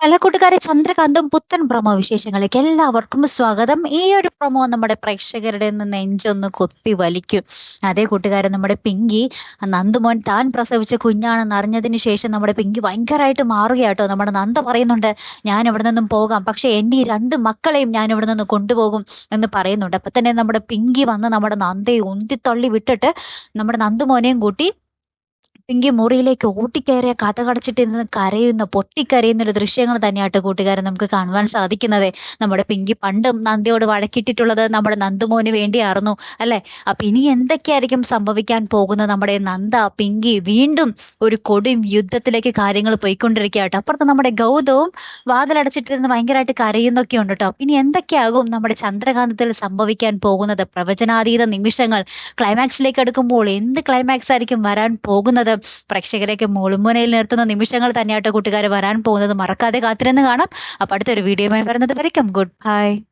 Hello കൂട്ടുകാരെ ചന്ദ്രകാന്തും പുത്തൻ promo വിശേഷങ്ങളിലേക്ക് എല്ലാവർക്കും സ്വാഗതം. ഈ ഒരു പ്രൊമോ നമ്മുടെ പ്രേക്ഷകരുടെ നിന്ന് നെഞ്ചൊന്ന് കൊത്തി വലിക്കും. അതേ കൂട്ടുകാരൻ നമ്മുടെ പിങ്കി നന്ദുമോൻ താൻ പ്രസവിച്ച കുഞ്ഞാണെന്ന് അറിഞ്ഞതിന് ശേഷം നമ്മുടെ പിങ്കി ഭയങ്കരമായിട്ട് മാറുകയാട്ടോ. നമ്മുടെ നന്ദ പറയുന്നുണ്ട് ഞാൻ ഇവിടെ നിന്നും പോകാം. പക്ഷെ എന്റെ ഈ രണ്ട് മക്കളെയും ഞാൻ ഇവിടെ നിന്ന് കൊണ്ടുപോകും എന്ന് പറയുന്നുണ്ട്. അപ്പൊ തന്നെ നമ്മുടെ പിങ്കി വന്ന് നമ്മുടെ നന്ദയെ ഉന്തിത്തള്ളി വിട്ടിട്ട് നമ്മുടെ നന്ദുമോനെയും കൂട്ടി പിങ്കി മുറിയിലേക്ക് ഓട്ടിക്കയറിയ കഥ കടച്ചിട്ട് ഇരുന്ന് കരയുന്ന പൊട്ടിക്കരയുന്ന ഒരു ദൃശ്യങ്ങൾ തന്നെയായിട്ട് കൂട്ടുകാരെ നമുക്ക് കാണുവാൻ സാധിക്കുന്നത്. നമ്മുടെ പിങ്കി പണ്ടും നന്ദിയോട് വഴക്കിട്ടിട്ടുള്ളത് നമ്മുടെ നന്ദുമോന് വേണ്ടിയായിരുന്നു അല്ലെ? അപ്പൊ ഇനി എന്തൊക്കെയായിരിക്കും സംഭവിക്കാൻ പോകുന്നത്? നമ്മുടെ നന്ദ പിങ്കി വീണ്ടും ഒരു കൊടും യുദ്ധത്തിലേക്ക് കാര്യങ്ങൾ പോയിക്കൊണ്ടിരിക്കുകയാട്ടോ. അപ്പുറത്ത് നമ്മുടെ ഗൗതവും വാതിലടച്ചിട്ടിരുന്ന് ഭയങ്കരമായിട്ട് കരയുന്നൊക്കെ ഉണ്ട് കേട്ടോ ഇനി എന്തൊക്കെയാകും നമ്മുടെ ചന്ദ്രകാന്തത്തിൽ സംഭവിക്കാൻ പോകുന്നത്? പ്രവചനാതീത നിമിഷങ്ങൾ ക്ലൈമാക്സിലേക്ക് എടുക്കുമ്പോൾ എന്ത് ക്ലൈമാക്സ് ആയിരിക്കും വരാൻ പോകുന്നത്? പ്രേക്ഷകരെയൊക്കെ മുളുമുനയിൽ നിർത്തുന്ന നിമിഷങ്ങൾ തന്നെയായിട്ട് കൂട്ടുകാർ വരാൻ പോകുന്നത്. മറക്കാതെ കാത്തിരുന്ന് കാണാം. അപ്പൊ അടുത്തൊരു വീഡിയോയുമായി വരുന്നത് വരയ്ക്കും. Good bye